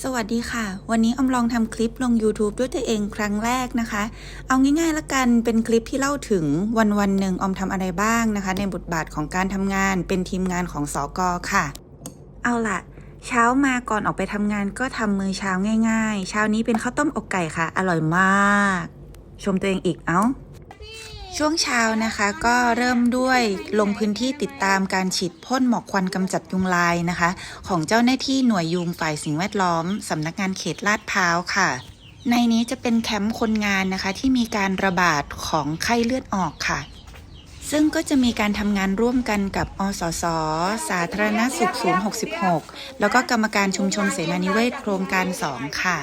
สวัสดีค่ะ วันนี้ออมลองทำคลิปลง YouTube ด้วยตัวเองครั้งแรกนะคะ เอาง่ายๆละกันเป็นคลิปที่เล่าถึงวันวันๆหนึ่งออมทำอะไรบ้างนะคะ ในบทบาทของการทำงานเป็นทีมงานของสอกอค่ะ เอาล่ะ เช้ามาก่อนออกไปทำงานก็ทำมือเช้าง่าย ๆ เช้านี้เป็นข้าวต้มอกไก่ค่ะ อร่อยมาก ชมตัวเองอีกเอ้า ช่วงเช้านะคะก็เริ่มด้วยลงพื้นที่ติดตามการฉีดพ่นหมอกควันกำจัดยุงลายนะคะ ของเจ้าหน้าที่หน่วยยุงฝ่ายสิ่งแวดล้อมสำนักงานเขตลาดพร้าวค่ะ ในนี้จะเป็นแคมป์คนงานนะคะ ที่มีการระบาดของไข้เลือดออกค่ะ ซึ่งก็จะมีการทำงานร่วมกันกับอสส สาธารณสุขศูนย์66 แล้วก็กรรมการชุมชนเสนานิเวศโครงการ 2 ค่ะ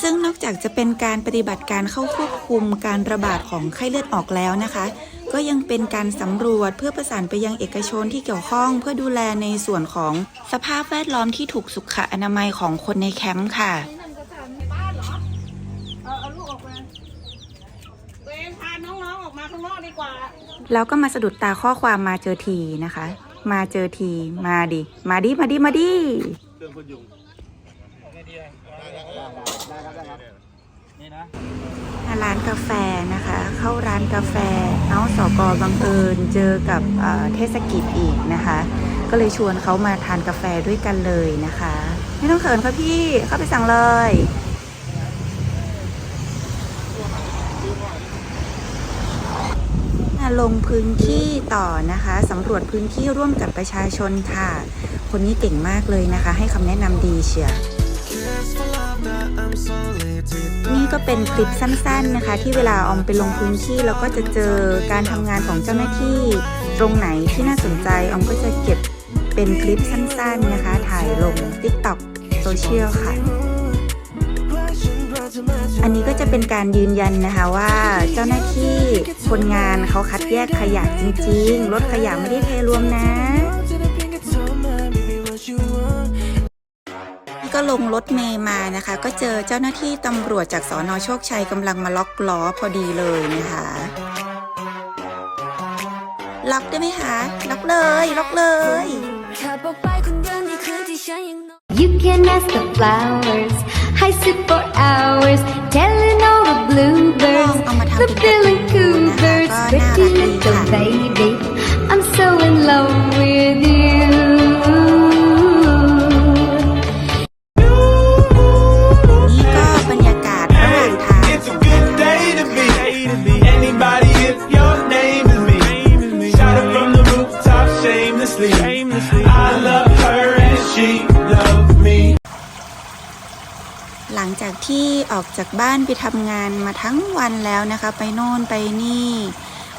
ซึ่งนอกจากจะเป็นการปฏิบัติการเข้าควบคุมการระบาดของไข้เลือดออกแล้วนะคะ ก็ยังเป็นการสำรวจเพื่อประสานไปยังเอกชนที่เกี่ยวข้อง เพื่อดูแลในส่วนของสภาพแวดล้อมที่ถูกสุขอนามัยของคนในแคมป์ค่ะเราเอาลูกออกมาตัวเองพาน้องๆออกมาข้างนอกดีกว่าแล้วก็มาสะดุดตาข้อความมาเจอทีนะคะ มาเจอที มาดิ มาดิ มาดิ มาดิเครื่องพยุง มาร้านกาแฟนะคะ เข้าร้านกาแฟเอาสอกอบังเอิญเจอกับเทศกิจอีกนะคะ ก็เลยชวนเขามาทานกาแฟด้วยกันเลยนะคะ ไม่ต้องเขินค่ะพี่เข้าไปสั่งเลยลงพื้นที่ต่อนะคะสำรวจพื้นที่ร่วมกับประชาชนค่ะ คนนี้เก่งมากเลยนะคะ ให้คำแนะนำดีเชียว นี่ก็เป็นคลิปสั้นๆนะคะ ที่เวลาออมไปลงพื้นที่แล้วก็จะเจอการทำงานของเจ้าหน้าที่ ตรงไหนที่น่าสนใจออมก็จะเก็บเป็นคลิปสั้นๆนะคะ ถ่ายลง TikTok โซเชียลค่ะ อันนี้ก็จะเป็นการยืนยันนะคะว่าเจ้าหน้าที่คนงานเขาคัดแยกขยะจริงๆ รถขยะไม่ได้เทรวมนะ ก็ลงรถเมย์มานะคะ ก็เจอเจ้าหน้าที่ตำรวจจากสอนอโชคชัยกำลังมาล็อกล้อพอดีเลยนะคะ ล็อกได้ไหมคะ ล็อกเลย ล็อกเลยขับออกไปคนเดียวนี่คือที่ฉันยัง You can ask the flowers I sit for hours telling all the bluebirds เอามาทำ the เป็นกา shamelessly. I love her and she loves me. หลังจากที่ออกจากบ้านไปทำงานมาทั้งวันแล้วนะคะ ไปโน่นไปนี่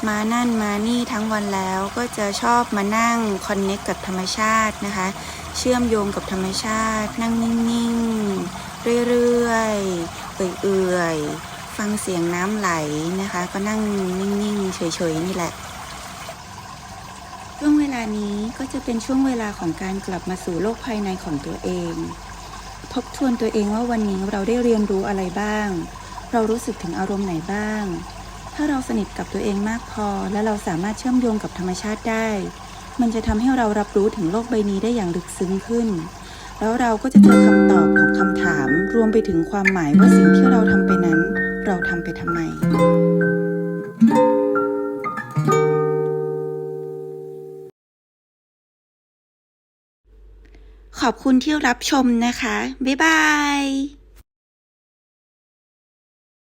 มานั่นมานี่ทั้งวันแล้วก็จะชอบมานั่งคอนเน็กกับธรรมชาตินะคะ เชื่อมโยงกับธรรมชาติ นั่งนิ่งๆ เรื่อยๆ เอื่อยๆ ฟังเสียงน้ำไหลนะคะ ก็นั่งนิ่งๆ เฉยๆ นี่แหละช่วงเว ลานี้ก็จะเป็นช่วงเวลาของการกลับมาสู่โลกภายในของตัวเอง ทบทวนตัวเองว่าวันนี้เราได้เรียนรู้อะไรบ้าง เรารู้สึกถึงอารมณ์ไหนบ้าง ถ้าเราสนิทกับตัวเองมากพอ และเราสามารถเชื่อมโยงกับธรรมชาติได้ มันจะทำให้เรารับรู้ถึงโลกใบนี้ได้อย่างลึกซึ้งขึ้น แล้วเราก็จะเจอคำตอบของคำถาม รวมไปถึงความหมายว่าสิ่งที่เราทำไปนั้น ขอบคุณที่รับชมนะคะ บ๊ายบาย